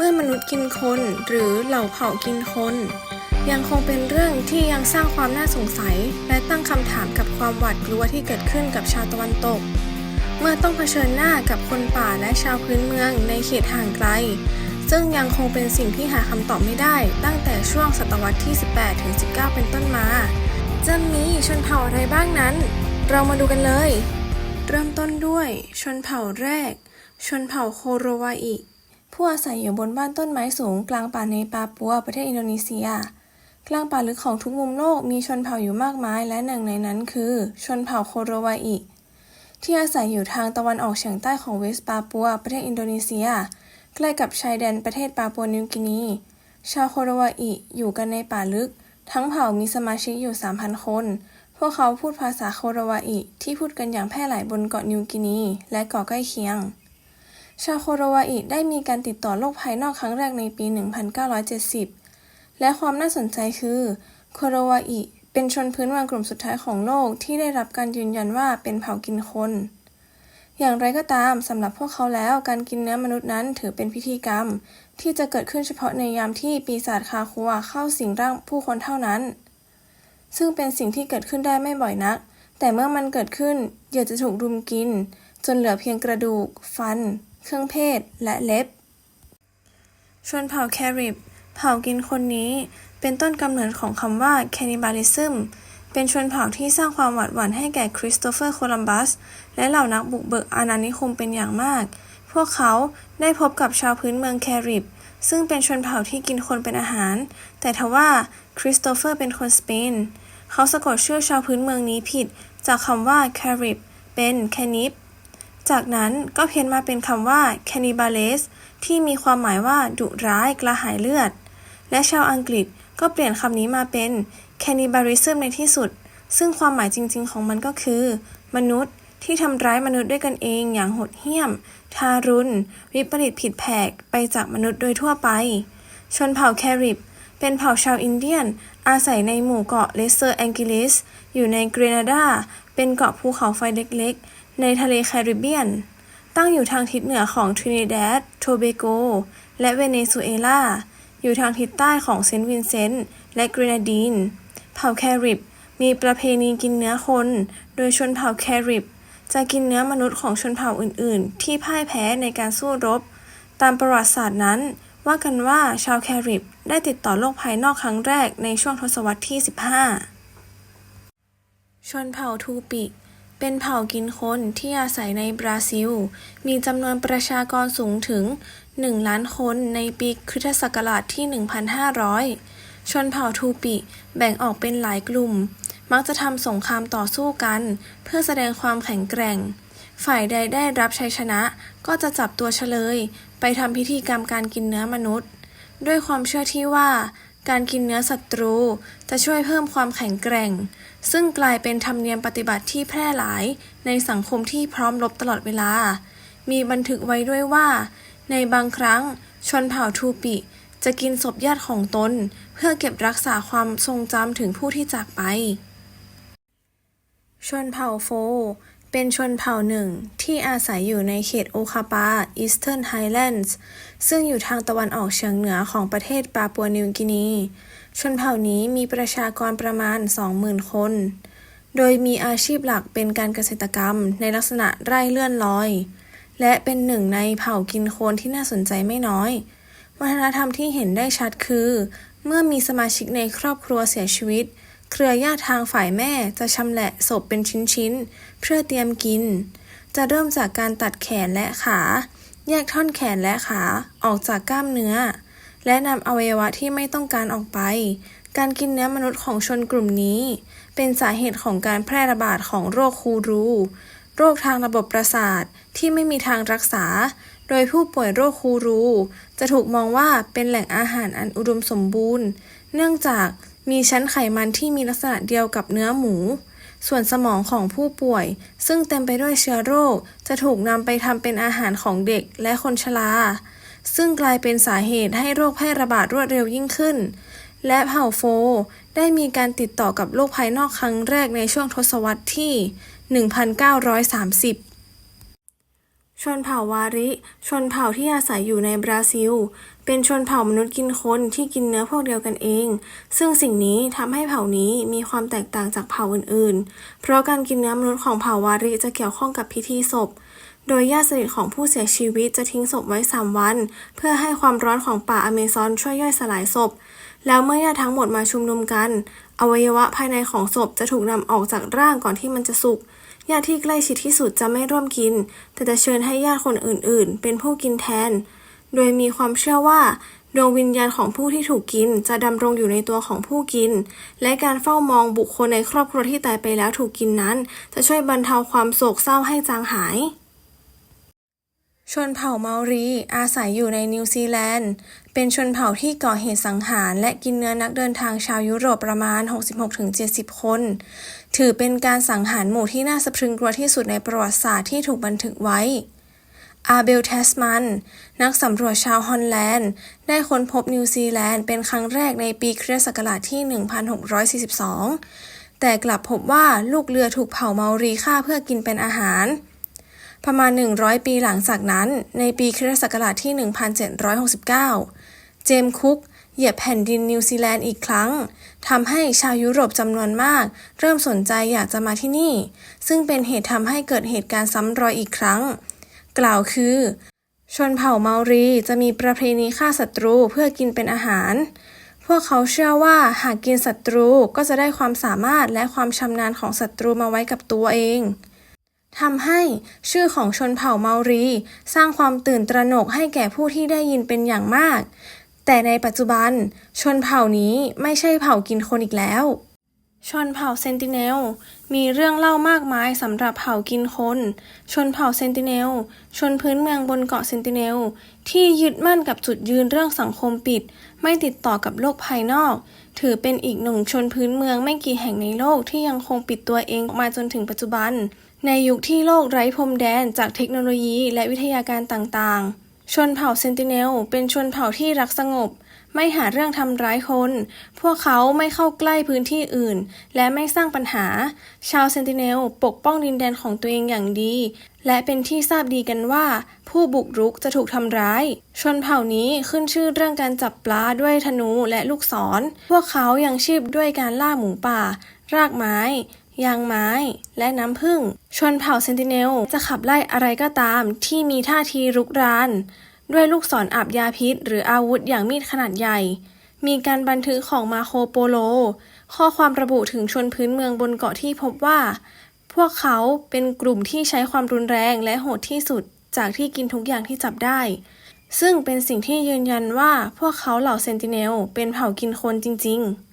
เมื่อมนุษย์กินคนหรือเหล่าเผ่ากินคน ยังคงเป็นเรื่องที่ยังสร้างความน่าสงสัย และตั้งคำถามกับความหวาดกลัวที่เกิดขึ้นกับชาวตะวันตก เมื่อต้องเผชิญหน้ากับคนป่าและชาวพื้นเมืองในเขตห่างไกล ซึ่งยังคงเป็นสิ่งที่หาคำตอบไม่ได้ ตั้งแต่ช่วงศตวรรษที่ 18 ถึง 19 เป็นต้นมาจะมีชนเผ่าอะไรบ้างนั้น เรามาดูกันเลย เริ่มต้นด้วยชนเผ่าแรก ชนเผ่าโคโรวาอิ ผู้อาศัยอยู่บนบ้านต้นไม้สูง กลางป่าในปาปัวประเทศอินโดนีเซีย กลางป่าลึกของทุกมุมโลกมีชนเผ่าอยู่มากมาย และหนึ่งในนั้นคือ ชนเผ่าโคโรวาอิที่อาศัยอยู่ทางตะวันออกเฉียงใต้ของเวสต์ปาปัวประเทศอินโดนีเซีย ใกล้กับชายแดนประเทศปาปัวนิวกินี ชาวโคโรวาอิอยู่กันในป่าลึก ทั้งเผ่ามีสมาชิกอยู่ 3,000 คน พวกเขาพูดภาษาโคโรวาอิที่พูดกันอย่างแพร่หลายบนเกาะนิวกินี และเกาะใกล้เคียง ชาโคโรวาอิได้มีการติดต่อโลกภายนอกครั้งแรกในปี 1970 และความน่าสนใจคือโคโรวาอิเป็นชนพื้นเมืองกลุ่มสุดท้ายของโลกที่ได้รับการยืนยันว่าเป็นเผ่ากินคน อย่างไรก็ตามสำหรับพวกเขาแล้วการกินเนื้อมนุษย์นั้นถือเป็นพิธีกรรม ที่จะเกิดขึ้นเฉพาะในยามที่ปีศาจคาคัวเข้าสิงร่างผู้คนเท่านั้น ซึ่งเป็นสิ่งที่เกิดขึ้นได้ไม่บ่อยนัก แต่เมื่อมันเกิดขึ้นเหยื่อจะถูกรุมกิน จนเหลือเพียงกระดูก ฟัน เครื่องเพศ และเล็บ ชนเผ่าแคริบ เผ่ากินคนนี้ เป็นต้นกำเนิดของคำว่า cannibalism เป็นชนเผ่าที่สร้างความหวาดหวั่นให้แก่คริสโตเฟอร์โคลัมบัส และเหล่านักบุกเบิกอาณานิคมเป็นอย่างมาก พวกเขาได้พบกับชาวพื้นเมืองแคริบ ซึ่งเป็นชนเผ่าที่กินคนเป็นอาหาร แต่ทว่าคริสโตเฟอร์เป็นคนสเปน เขาสะกดชื่อชาวพื้นเมืองนี้ผิด จากคำว่า Carib เป็น Canib จากนั้นก็เพี้ยนมาเป็นคำว่า cannibales ที่มีความหมายว่าดุร้ายกระหายเลือด และชาวอังกฤษก็เปลี่ยนคำนี้มาเป็น cannibalism ในที่สุด ซึ่งความหมายจริง ๆ ของมันก็คือ มนุษย์ที่ทำร้ายมนุษย์ด้วยกันเองอย่างโหดเหี้ยม ทารุณ วิปริตผิดแผกไปจากมนุษย์โดยทั่วไป ชนเผ่าแคริบ เป็นเผ่าชาวอินเดียน อาศัยในหมู่เกาะเลสเซอร์แองกิลิส อยู่ในเกรนาดา เป็นเกาะภูเขาไฟเล็กๆ ในทะเลแคริบเบียน ตั้งอยู่ทางทิศเหนือของทรินิแดดโทเบโก และเวเนซุเอลา อยู่ทางทิศใต้ของเซนต์วินเซนต์และเกรนาดีน เผ่าแคริบ มีประเพณีกินเนื้อคน โดยชนเผ่าแคริบ จะกินเนื้อมนุษย์ของชนเผ่าอื่น ๆ ที่พ่ายแพ้ในการสู้รบ ตามประวัติศาสตร์นั้น ว่ากันว่าชาวแคริบได้ติดต่อโลกภายนอกครั้งแรกในช่วงทศวรรษที่ 15 ชนเผ่าทูปิ เป็นเผ่ากินคนที่อาศัยในบราซิล มีจำนวนประชากรสูงถึง 1 ล้านคนในปีคริสตศักราชที่ 1,500 ชนเผ่าทูปิแบ่งออกเป็นหลายกลุ่ม มักจะทำสงครามต่อสู้กัน เพื่อแสดงความแข็งแกร่ง ฝ่ายใดได้รับชัยชนะ ก็จะจับตัวเฉลย ไปทำพิธีกรรมการกินเนื้อมนุษย์ ด้วยความเชื่อที่ว่า การกินเนื้อศัตรู จะช่วยเพิ่มความแข็งแกร่ง ซึ่งกลายเป็นธรรมเนียมปฏิบัติที่แพร่หลาย ในสังคมที่พร้อมรบตลอดเวลา มีบันทึกไว้ด้วยว่า ในบางครั้ง ชนเผ่าทูปิ จะกินศพญาติของตน เพื่อเก็บรักษาความทรงจำถึงผู้ที่จากไป ชนเผ่าโฟ เป็นชนเผ่าหนึ่งที่อาศัยอยู่ในเขตโอคาปา Eastern Highlands ซึ่งอยู่ทางตะวันออกเฉียงเหนือของประเทศปาปัวนิวกินี ชนเผ่านี้มีประชากรประมาณ 20,000 คน โดยมีอาชีพหลักเป็นการเกษตรกรรมในลักษณะไร่เลื่อนลอย และเป็นหนึ่งในเผ่ากินโคลนที่น่าสนใจไม่น้อย วัฒนธรรมที่เห็นได้ชัดคือ เมื่อมีสมาชิกในครอบครัวเสียชีวิต เครือญาติทางฝ่ายแม่จะชำแหละศพเป็นชิ้นๆ เพื่อเตรียมกิน จะเริ่มจากการตัดแขนและขา แยกท่อนแขนและขาออกจากกล้ามเนื้อ และนำอวัยวะที่ไม่ต้องการออกไป การกินเนื้อมนุษย์ของชนกลุ่มนี้ เป็นสาเหตุของการแพร่ระบาดของโรคคูรู โรคทางระบบประสาทที่ไม่มีทางรักษา โดยผู้ป่วยโรคคูรู จะถูกมองว่าเป็นแหล่งอาหารอันอุดมสมบูรณ์ เนื่องจาก มีชั้นไขมันที่มีลักษณะเดียวกับเนื้อหมู ส่วนสมองของผู้ป่วย ซึ่งเต็มไปด้วยเชื้อโรค จะถูกนำไปทำเป็นอาหารของเด็กและคนชรา ซึ่งกลายเป็นสาเหตุให้โรคแพร่ระบาดรวดเร็วยิ่งขึ้น และเผ่าโฟ ได้มีการติดต่อกับโลกภายนอกครั้งแรกในช่วงทศวรรษที่ 1930 ชนเผ่าวาริ ชนเผ่าที่อาศัยอยู่ในบราซิล เป็นชนเผ่ามนุษย์กินคนที่กินเนื้อพวกเดียวกันเอง ซึ่งสิ่งนี้ทำให้เผ่านี้มีความแตกต่างจากเผ่าอื่นๆ เพราะการกินเนื้อมนุษย์ของเผ่าวาริจะเกี่ยวข้องกับพิธีศพ โดยญาติสนิทของผู้เสียชีวิตจะทิ้งศพไว้ 3 วัน เพื่อให้ความร้อนของป่าอเมซอนช่วยย่อยสลายศพ แล้วเมื่อญาติทั้งหมดมาชุมนุมกัน อวัยวะภายในของศพจะถูกนำออกจากร่างก่อนที่มันจะสุกญาติที่ใกล้ชิดที่สุดจะไม่ร่วมกิน แต่จะเชิญให้ญาติคนอื่น ๆ เป็นผู้กินแทน โดยมีความเชื่อว่าดวงวิญญาณของผู้ที่ถูกกินจะดำรงอยู่ในตัวของผู้กิน และการเฝ้ามองบุคคลในครอบครัวที่ตายไปแล้วถูกกินนั้น จะช่วยบรรเทาความโศกเศร้าให้จางหาย ชนเผ่าเมารีอาศัยอยู่ในนิวซีแลนด์ เป็นชนเผ่าที่ก่อเหตุสังหารและกินเนื้อนักเดินทางชาวยุโรปประมาณ 66-70 คน ถือเป็นการสังหารหมู่ที่น่าสะพรึงกลัวที่สุดในประวัติศาสตร์ที่ถูกบันทึกไว้ อาเบลเทสมัน นักสำรวจชาวฮอลแลนด์ ได้ค้นพบนิวซีแลนด์เป็นครั้งแรกในปีคริสต์ศักราชที่ 1642 แต่กลับพบว่าลูกเรือถูกเผ่าเมารีฆ่าเพื่อกินเป็นอาหาร ประมาณ 100 ปีหลังจากนั้นในปีคริสตศักราชที่ 1769 เจมส์คุกเหยียบแผ่นดินนิวซีแลนด์อีกครั้งทำให้ชาวยุโรปจำนวนมาก เริ่มสนใจอยากจะมาที่นี่ ซึ่งเป็นเหตุทำให้เกิดเหตุการณ์ซ้ำรอยอีกครั้ง กล่าวคือ ชนเผ่าเมารีจะมีประเพณีฆ่าศัตรูเพื่อกินเป็นอาหาร พวกเขาเชื่อว่าหากกินศัตรูก็จะได้ความสามารถและความชำนาญของศัตรูมาไว้กับตัวเอง ทำให้ชื่อของชนเผ่าเมารี สร้างความตื่นตระหนกให้แก่ผู้ที่ได้ยินเป็นอย่างมาก แต่ในปัจจุบัน ชนเผ่านี้ไม่ใช่เผ่ากินคนอีกแล้ว ชนเผ่าเซนติเนล มีเรื่องเล่ามากมายสำหรับเผ่ากินคน ชนเผ่าเซนติเนล ชนพื้นเมืองบนเกาะเซนติเนล ที่ยึดมั่นกับจุดยืนเรื่องสังคมปิด ไม่ติดต่อกับโลกภายนอก ถือเป็นอีกหนึ่งชนพื้นเมืองไม่กี่แห่งในโลกที่ยังคงปิดตัวเองออกมาจนถึงปัจจุบัน ในยุคที่โลกไร้พรมแดนจากเทคโนโลยีและวิทยาการต่างๆ ชนเผ่าเซนติเนล เป็นชนเผ่าที่รักสงบ ไม่หาเรื่องทำร้ายคน พวกเขาไม่เข้าใกล้พื้นที่อื่น และไม่สร้างปัญหา ชาวเซนติเนลปกป้องดินแดนของตัวเองอย่างดี และเป็นที่ทราบดีกันว่า ผู้บุกรุกจะถูกทำร้าย ชนเผ่านี้ขึ้นชื่อเรื่องการจับปลาด้วยธนูและลูกศร พวกเขายังชีพด้วยการล่าหมูป่า รากไม้ ยางไม้ และน้ำผึ้งชนเผ่าเซนติเนลจะขับไล่อะไรก็ตามที่มีท่าทีรุกราน ด้วยลูกศรอาบยาพิษ หรืออาวุธอย่างมีดขนาดใหญ่ มีการบันทึกของมาโคโปโล ข้อความระบุถึงชนพื้นเมืองบนเกาะที่พบว่า พวกเขาเป็นกลุ่มที่ใช้ความรุนแรงและโหดที่สุดจากที่กินทุกอย่างที่จับได้ ซึ่งเป็นสิ่งที่ยืนยันว่าพวกเขาเหล่าเซนติเนลเป็นเผ่ากินคนจริง ๆ